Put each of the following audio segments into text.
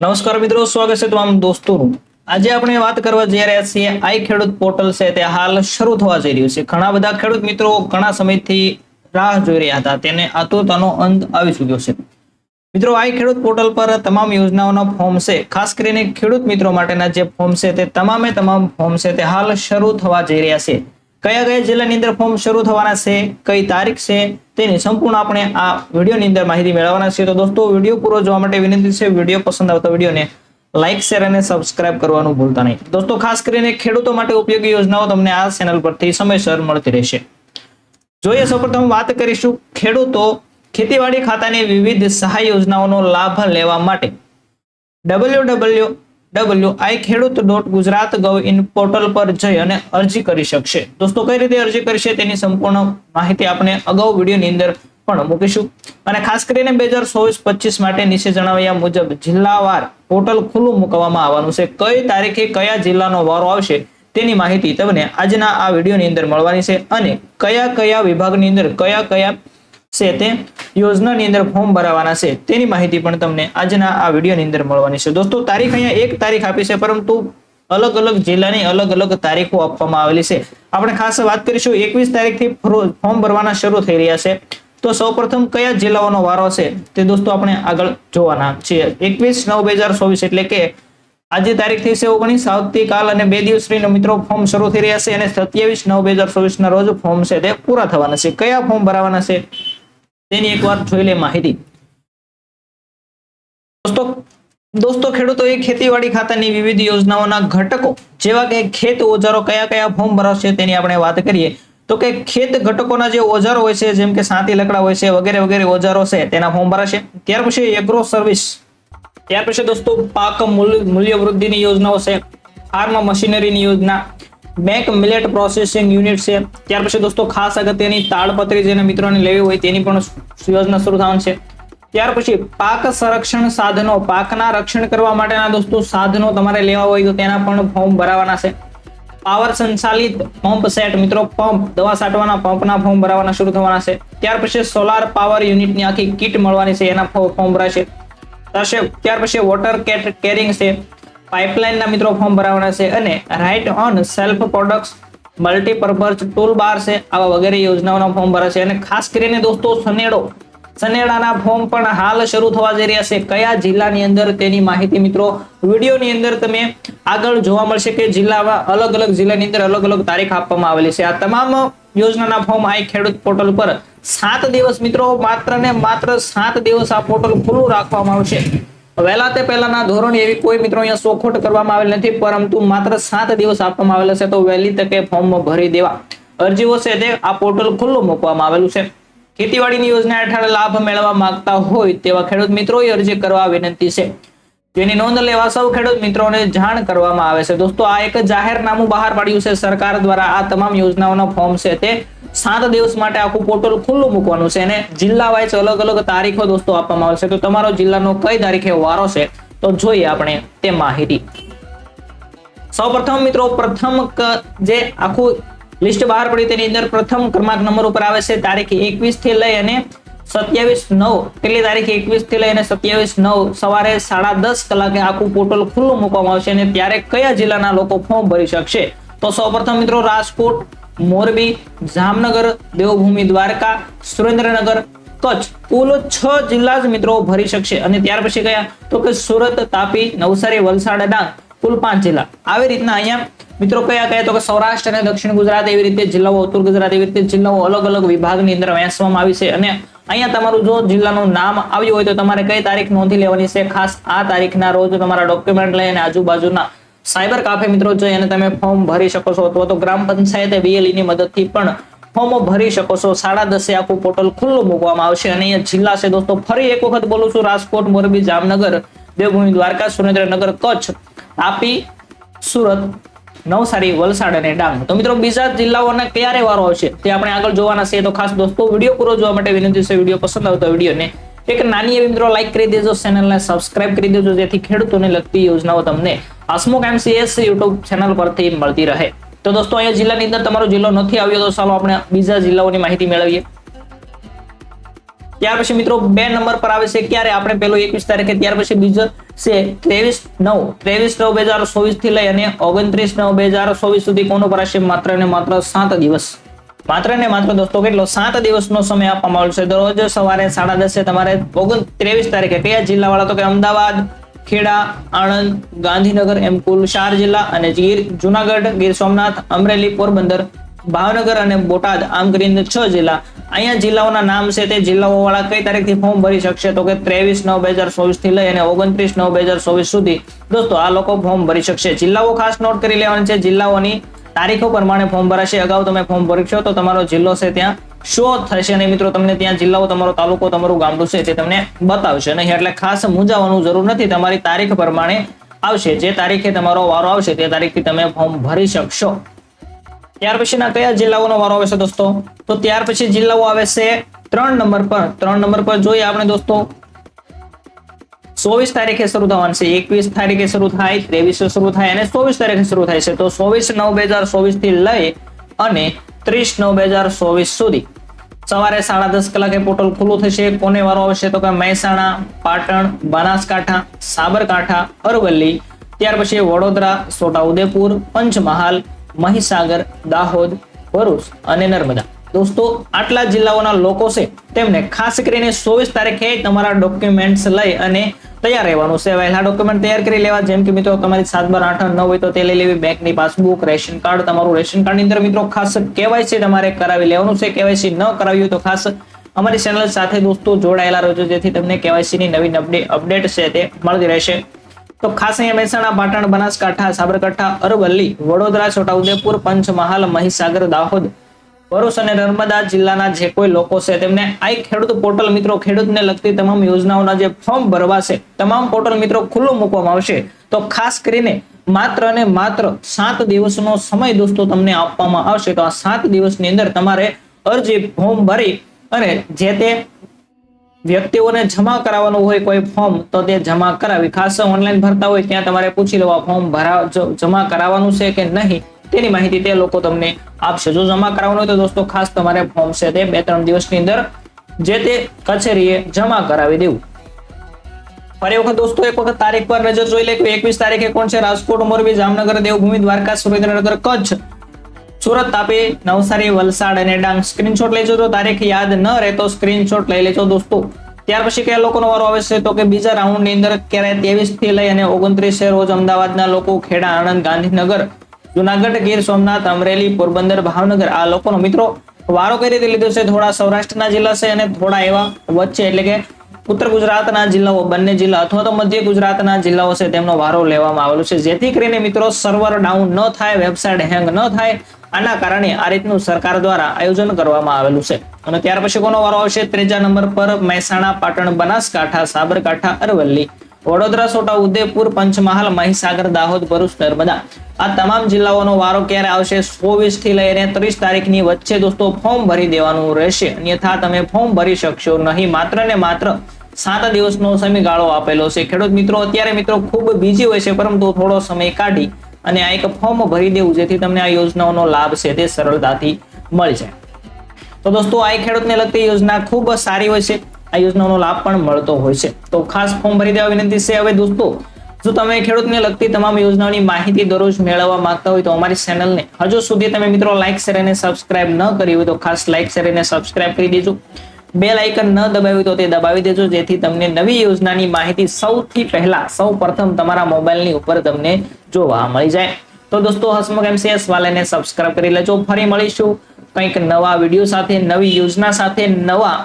નમસ્કાર મિત્રો, સ્વાગત છે તમામ દોસ્તોનું. આજે આપણે વાત કરવા જઈ રહ્યા છીએ આઈ ખેડૂત પોર્ટલ છે તે હાલ શરૂ થવા જઈ રહ્યું છે. ઘણા બધા ખેડૂત મિત્રો ઘણા સમયથી રાહ જોઈ રહ્યા હતા, તેને આતુરતાનો અંત આવી ચૂક્યો છે. મિત્રો, આઈ ખેડૂત પોર્ટલ પર તમામ યોજનાઓના ફોર્મ છે. ખાસ કરીને ખેડૂત મિત્રો માટેના જે ફોર્મ છે, તે તમામે તમામ ફોર્મ છે, તે હાલ શરૂ થવા જઈ રહ્યા છે. કયા કયા જિલ્લાની અંદર ફોર્મ શરૂ થવાના છે, કઈ તારીખ છે, તેની સંપૂર્ણ આપણે આ વિડીયોની અંદર માહિતી મેળવવાના છે તો દોસ્તો, વીડિયો પૂરો જોવા માટે વિનંતી છે, વીડિયો પસંદ આવતો વિડીયોને લાઇક શેર અને સબસ્ક્રાઇબ કરવાનું ભૂલતા નહીં. દોસ્તો, ખાસ કરીને ખેડૂતો માટે ઉપયોગી યોજનાઓ તમને આ ચેનલ પરથી સમયસર મળતી રહેશે. જોઈએ, સૌપ્રથમ વાત કરીશું ખેડૂતો ખેતીવાડી ખાતાની વિવિધ સહાય યોજનાઓનો લાભ લેવા માટે. W W W I Khedut dot Gujarat gov in portal પર જઈ અને અરજી કરી શકશે. દોસ્તો, કઈ રીતે અરજી કરશે તેની સંપૂર્ણ માહિતી આપણે અગાઉ વિડીયોની અંદર પણ મૂકીશું. અને ખાસ કરીને બે હજાર ચોવીસ પચીસ માટે નીચે જણાવ્યા મુજબ જિલ્લાવાર પોર્ટલ ખુલ્લું મૂકવામાં આવવાનું છે. કઈ તારીખે કયા જિલ્લાનો વારો આવશે તેની માહિતી તમને આજના આ વિડીયોની અંદર મળવાની છે. અને કયા કયા વિભાગની અંદર કયા કયા છે તે યોજનાની અંદર ફોર્મ ભરાવાના છે. તેની માહિતી પણ તમને આજના આ વિડીયોની અંદર મળવાની છે. દોસ્તો, તારીખ અહીંયા એક તારીખ આપી છે, પરંતુ અલગ અલગ જિલ્લાની અલગ અલગ તારીખો આપવામાં આવેલી છે. આપણે ખાસ વાત કરીશું, એકવીસ તારીખથી ફોર્મ ભરવાના શરૂ થઈ રહ્યા છે. તો સૌપ્રથમ કયા જિલ્લાઓનો વારો છે? તે દોસ્તો આપણે આગળ જોવાના છીએ. એકવીસ નવ બે હજાર ચોવીસ એટલે કે આજે તારીખ થઈ છે ઓગણીસ. આવતીકાલ અને બે દિવસની મિત્રો ફોર્મ શરૂ થઈ રહ્યા છે અને સત્યાવીસ નવ બે હજાર ચોવીસના રોજ ફોર્મ છે તે પૂરા થવાના છે. કયા ફોર્મ ભરાવાના છે? તેની એકવાર જોઈ લે માહિતી. દોસ્તો દોસ્તો ખેડૂતોએ ખેતીવાડી ખાતાની વિવિધ યોજનાઓના ઘટકો, જેવા કે ખેત ઓજારો, કયા કયા ફોર્મ ભરાશે તેની આપણે વાત કરીએ. તો કે ખેત ઘટકોના જે ઓજારો હોય છે, જેમ કે સાતી લકડા હોય છે, વગેરે વગેરે ઓજારો છે, તેના ફોર્મ ભરાશે. ત્યાર પછી એગ્રો સર્વિસ ત્યાર પછી દોસ્તો, પાક મૂલ્ય વૃદ્ધિની યોજનાઓ છે. ફાર્મ મશીનરીની યોજના. બેંક મિલેટ પ્રોસેસિંગ યુનિટ છે. ત્યાર પછી દોસ્તો, ખાસ અગત્યની તાડપત્રી જેને મિત્રોને લેવી હોય તેની પણ યોજના શરૂ થવાની છે. ત્યાર પછી પાક સંરક્ષણ સાધનો, પાકના રક્ષણ કરવા માટેના દોસ્તો સાધનો તમારે લેવા હોય તો તેના પણ ફોર્મ ભરાવાના છે. પાવર સંચાલિત પંપ સેટ મિત્રો પંપ દવા છાંટવાના પંપના ફોર્મ ભરાવાના શરૂ થવાના છે. ત્યાર પછી સોલાર પાવર યુનિટની આખી કિટ મળવાની છે, એના ફોર્મ ભરાશે ત્યાર પછી વોટર કેટ કેરિંગ છે. પાઇપલાઇનના મિત્રો ફોર્મ ભરાવાના છે અને right on self products multipurpose tool bar છે, આવા વગેરે યોજનાઓના ફોર્મ ભરાશે અને ખાસ કરીને દોસ્તો સનેડો સનેડાના ફોર્મ પણ હાલ શરૂ થવા જઈ રહ્યા છે. કયા જિલ્લાની અંદર તેની માહિતી મિત્રો? વિડીયોની અંદર તમે આગળ જોવા મળશે કે જિલ્લામાં અલગ અલગ જિલ્લાની અંદર અલગ અલગ તારીખ આપવામાં આવેલી છે. આ તમામ યોજનાના ફોર્મ આ ખેડૂત પોર્ટલ પર સાત દિવસ મિત્રો, માત્ર ને માત્ર સાત દિવસ આ પોર્ટલ ખુલ્લું રાખવામાં આવશે. વહેલા તે પહેલાના ધોરણે એવી કોઈ મિત્રો અહીંયા સોખોટ કરવામાં આવેલ નથી, પરંતુ માત્ર સાત દિવસ આપવામાં આવેલા છે તો વહેલી તકે ફોર્મ ભરી દેવા. અરજીઓ છે તે આ પોર્ટલ ખુલ્લું મૂકવામાં આવેલું છે. ખેતીવાડીની યોજના હેઠળ લાભ મેળવવા માંગતા હોય તેવા ખેડૂત મિત્રોએ અરજી કરવા વિનંતી છે. તેની નોંધ લેવા સૌ ખેડૂત મિત્રોને જાણ કરવામાં આવે છે. દોસ્તો, આ એક જાહેરનામું બહાર પાડ્યું છે. સરકાર દ્વારા આ તમામ યોજનાઓનો ફોર્મ છે તે સાત દિવસ માટે આખું પોર્ટલ ખુલ્લું મૂકવાનું છે અને જિલ્લા વાઇઝ અલગ અલગ તારીખો દોસ્તો આપવામાં આવશે. તો તમારો જિલ્લાનો કઈ તારીખે વારો છે તો જોઈએ આપણે તે માહિતી. સૌપ્રથમ મિત્રો, પ્રથમ જે આખું લિસ્ટ બહાર પડી તેની અંદર પ્રથમ ક્રમાંક નંબર ઉપર આવે છે. તારીખ એકવીસથી લઈ અને સત્યાવીસ નવ કેટલી તારીખ એકવીસથી લઈને સત્યાવીસ નવ, સવારે સાડા દસ કલાકે આખું પોર્ટલ ખુલ્લું મૂકવામાં આવશે અને ત્યારે કયા જિલ્લાના લોકો ફોર્મ ભરી શકશે? તો સૌપ્રથમ મિત્રો રાજકોટ, મોરબી, જામનગર, દેવભૂમિ, દ્વારકા, સુરેન્દ્રનગર, કચ્છ, કુલ છ જિલ્લા જ મિત્રો ભરી શકશે. અને ત્યાર પછી કયા? તો કે સુરત, તાપી, નવસારી, વલસાડ, ડાંગ, કુલ પાંચ જિલ્લા. આવી રીતના અહીંયા મિત્રો કયા કયા? તો કે સૌરાષ્ટ્ર અને દક્ષિણ ગુજરાત એવી રીતે જિલ્લાઓ, ઉત્તર ગુજરાત એવી રીતે જિલ્લાઓ અલગ અલગ વિભાગની અંદર વહેંચવામાં આવી છે. અને અહીંયા તમારું જો જિલ્લાનું નામ આવ્યું હોય તો તમારે કઈ તારીખ નોંધી લેવાની છે? ખાસ આ તારીખના રોજ તમારા ડોક્યુમેન્ટ લઈને આજુબાજુના સાયબર કાફે મિત્રો જઈ એને તમે ફોર્મ ભરી શકો છો અથવા તો ગ્રામ પંચાયતે BLE ની મદદથી પણ ફોર્મ ભરી શકો છો. સાડા દસે આખું પોર્ટલ ખુલ્લું મૂકવામાં આવશે અને અહીંયા જિલ્લા છે. દોસ્તો, ફરી એક વખત બોલું છું, રાજકોટ, મોરબી, જામનગર, દેવભૂમિ, દ્વારકા, સુરેન્દ્રનગર, કચ્છ. તાપી સુરત. નવસારી, વલસાડ અને ડાંગ. તો મિત્રો બીજા જિલ્લાઓના ક્યારે વારો આવશે તે આપણે આગળ જોવાના છે. તો ખાસ દોસ્તો, વીડિયો પૂરો જોવા માટે વિનંતી છે, વીડિયો પસંદ આવતો વિડીયોને એક નાની એવી મિત્રો લાઈક કરી દેજો ચેનલને સબસ્ક્રાઇબ કરી દેજો, જેથી ખેડૂતોને લગતી યોજનાઓ તમને હસમુખ એમસીએસ યુટ્યુબ ચેનલ પરથી મળતી રહે. તો દોસ્તો, અહીંયા જિલ્લાની અંદર તમારો જિલ્લો નથી આવ્યો તો ચાલો આપણે બીજા જિલ્લાઓની માહિતી મેળવીએ. ત્યાર પછી મિત્રો, બે નંબર પર આવે છે. ક્યારે? આપણે પેલો એકવીસ તારીખે, ત્યાર પછી બીજો છે ત્રેવીસ નવ ત્રેવીસ નવ બે હજાર ચોવીસથી લઈ અને ઓગણત્રીસ નવ બે હજાર ચોવીસ સુધી કોનો ભરાશે માત્ર ને માત્ર સાત દિવસ? માત્ર ને માત્ર દોસ્તો, કેટલો? સાત દિવસનો સમય આપવામાં આવશે દરરોજ સવારે સાડા દસે તમારે ઓગણ, ત્રેવીસ તારીખે કયા જિલ્લા વાળા તો કે અમદાવાદ, ખેડા, આણંદ, ગાંધીનગર, એમ કુલ ચાર જિલ્લા અને ગીર, જુનાગઢ, ગીર સોમનાથ, અમરેલી, પોરબંદર, ભાવનગર અને બોટાદ, આમ કરીને છ જિલ્લા. અહીંયા જિલ્લાઓના નામ છે તે જિલ્લાઓ વાળા કઈ તારીખથી ફોર્મ ભરી શકશે? તો કે ત્રેવીસ નવ બે હજાર ચોવીસથી લઈ અને ઓગણત્રીસ નવ બે હજાર ચોવીસ સુધી. દોસ્તો, આ લોકો ફોર્મ ભરી શકશે. જિલ્લાઓ ખાસ નોટ કરી લેવાની છે, જિલ્લાઓની તારીખો પ્રમાણે ફોર્મ ભરાશે. અગાઉ તમે ફોર્મ ભરશો તો તમારો જિલ્લો છે ત્યાં શો થશે. અને મિત્રો, તમને ત્યાં જિલ્લાઓ, તમારો તાલુકો, તમારું ગામડું છે તે તમને બતાવશે. નહીં એટલે ખાસ મૂંઝાવાનું જરૂર નથી, તમારી તારીખ પ્રમાણે આવશે. જે તારીખે તમારો વારો આવશે, તે તારીખથી તમે ફોર્મ ભરી શકશો. ત્યાર પછીના કયા જિલ્લાઓનો વારો આવે છે દોસ્તો? તો ત્યાર પછી જિલ્લાઓ આવે છે ત્રણ નંબર પર. ત્રણ નંબર પર જોઈએ આપણે દોસ્તો. ચોવીસ તારીખે શરૂ થવાનું છે. એકવીસ તારીખે શરૂ થાય, ત્રેવીસ શરૂ થાય અને ચોવીસ તારીખે શરૂ થાય છે. તો ચોવીસ નવ બે હજાર ચોવીસથી લઈ અને ત્રીસ નવ બે હજાર ચોવીસ સુધી. સવારે સાડા દસ કલાકે પોર્ટલ ખુલ્લું થશે. કોને વારો આવશે તો કે મહેસાણા, પાટણ, બનાસકાંઠા, સાબરકાંઠા, અરવલ્લી, ત્યાર પછી વડોદરા, છોટાઉદેપુર, પંચમહાલ મહીસાગર, દાહોદ, ભરૂચ અને નર્મદા. દોસ્તો, આટલા જિલ્લાઓના લોકો છે, તેમને ખાસ કરીને ચોવીસ તારીખે તમારા ડોક્યુમેન્ટ્સ લઈ અને તૈયાર રહેવાનું છે. વહેલા ડોક્યુમેન્ટ તૈયાર કરી લેવા, જેમ કે મિત્રો તમારી સાત બાર આઠ ન હોય તો તે લઈ લેવી. બેંકની પાસબુક રેશન કાર્ડ તમારું રેશન કાર્ડની અંદર મિત્રો ખાસ કેવાયસી તમારે કરાવી લેવાનું છે. કેવાયસી ન કરાવ્યું તો ખાસ અમારી ચેનલ સાથે દોસ્તો જોડાયેલા રહેજો, જેથી તમને કેવાયસી ની નવીન અપડેટ છે તે મળતી રહેશે. તો ખાસ અહીંયા મહેસાણા, પાટણ, બનાસકાંઠા, સાબરકાંઠા, અરવલ્લી, વડોદરા, છોટાઉદેપુર, પંચમહાલ, મહીસાગર, દાહોદ, ભરૂચ અને નર્મદા જિલ્લાના જે કોઈ લોકો છે તેમને આ ખેડૂત પોર્ટલ મિત્રો, ખેડૂતને લગતી તમામ યોજનાઓના જે ફોર્મ ભરવા છે તમામ પોર્ટલ મિત્રો ખુલ્લું મૂકવામાં આવશે. તો ખાસ કરીને માત્ર ને માત્ર સાત દિવસનો સમય દોસ્તો તમને આપવામાં આવશે. તો આ સાત દિવસની અંદર તમારે અરજી ફોર્મ ભરી અને જે તે વ્યક્તિઓને જમા કરાવવાનું હોય કોઈ ફોર્મ તો તે જમા કરાવી. ખાસ ઓનલાઈન ભરતા હોય ત્યાં તમારે પૂછી લેવા ફોર્મ ભરા જમા કરાવવાનું છે કે નહીં, તેની માહિતી તે લોકો તમને આપશે. જો જમા કરાવવાનું હોય તો દોસ્તો, ખાસ તમારે ફોર્મ છે તે બે ત્રણ દિવસની અંદર જે તે કચેરીએ જમા કરાવી દેવું. ફરી વખત દોસ્તો, એક વખત તારીખ પર નજર જોઈ લે કે એકવીસ તારીખે કોણ છે? રાજકોટ, મોરબી, જામનગર, દેવભૂમિ, દ્વારકા, સુરેન્દ્રનગર, કચ્છ. સુરત તાપી, નવસારી, વલસાડ અને ડાંગ. સ્ક્રીનશોટ લેજો તો તારીખ યાદ ન રહે તો સ્ક્રીનશોટ લઈ લેજો દોસ્તો. ત્યાર પછી કયા લોકોનો વારો આવે છે તો કે બીજા રાઉન્ડની અંદર ક્યારે ત્રેવીસથી લઈ અને ઓગણત્રીસ રોજ અમદાવાદના લોકો ખેડા, આણંદ, ગાંધીનગર, જુનાગઢ, ગીર સોમનાથ, અમરેલી, પોરબંદર, ભાવનગર. આ લોકોનો મિત્રો વારો કઈ રીતે લીધો છે? થોડા સૌરાષ્ટ્રના જિલ્લા છે અને થોડા એવા વચ્ચે એટલે કે ઉત્તર ગુજરાતના જિલ્લાઓ, બંને જિલ્લા અથવા તો મધ્ય ગુજરાતના જિલ્લાઓ છે તેમનો વારો લેવામાં આવેલો છે. જેથી કરીને મિત્રો સર્વર ડાઉન ન થાય વેબસાઇટ હેંગ ન થાય આના કારણે આ રીતનું સરકાર દ્વારા આયોજન કરવામાં આવેલું છે. અને ત્યાર પછી કોનો વારો આવશે? ત્રીજા નંબર પર મહેસાણા, પાટણ, બનાસકાંઠા, સાબરકાંઠા, અરવલ્લી, વડોદરા, છોટા ઉદેપુર, પંચમહાલ, મહીસાગર, દાહોદ, ભરૂચ, નર્મદા. આ તમામ જિલ્લાઓનો વારો ક્યારે આવશે? ચોવીસથી લઈને ત્રીસ તારીખની વચ્ચે દોસ્તો ફોર્મ ભરી દેવાનું રહેશે. અન્યથા તમે ફોર્મ ભરી શકશો નહીં. માત્ર ને માત્ર સાત દિવસનો સમયગાળો આપેલો છે. ખેડૂત મિત્રો, અત્યારે મિત્રો ખૂબ બીજી હોય છે, પરંતુ થોડો સમય કાઢી અને આ એક ફોર્મ ભરી દેવું, જેથી તમને આ યોજનાઓનો લાભ છે તે સરળતાથી મળી જાય. તો દોસ્તો, આ ખેડૂતને લગતી યોજના ખૂબ સારી હોય છે. આ યોજનાનો લાભ પણ મળતો હોય છે. તો ખાસ ફોર્મ ભરી દેવા વિનંતી છે હવે દોસ્તો, જો તમે ખેડૂતને લગતી તમામ યોજનાઓની માહિતી દરરોજ મેળવવા માંગતા હોય તો અમારી ચેનલને હજુ સુધી તમે મિત્રો લાઈક શેર અને સબસ્ક્રાઇબ ન કરી હોય તો ખાસ લાઈક શેર અને સબસ્ક્રાઇબ કરી દેજો. બે લાઇકન ન દબાવ્યું તો તે દબાવી દેજો. જેથી તમને નવી યોજનાની માહિતી સૌથી પહેલા, સૌ પ્રથમ તમારા મોબાઈલની ઉપર તમને જોવા મળી જાય. તો દોસ્તો, હસમુખ એમસીએસ વાલેને સબસ્ક્રાઇબ કરી લેજો. ફરી મળીશું કંઈક નવા વીડિયો સાથે, નવી યોજના સાથે, નવા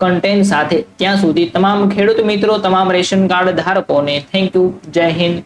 કન્ટેન્ટ સાથે. ત્યાં સુધી તમામ ખેડૂત મિત્રો, તમામ રેશન કાર્ડ ધારકોને થેન્ક યુ જય હિન્દ.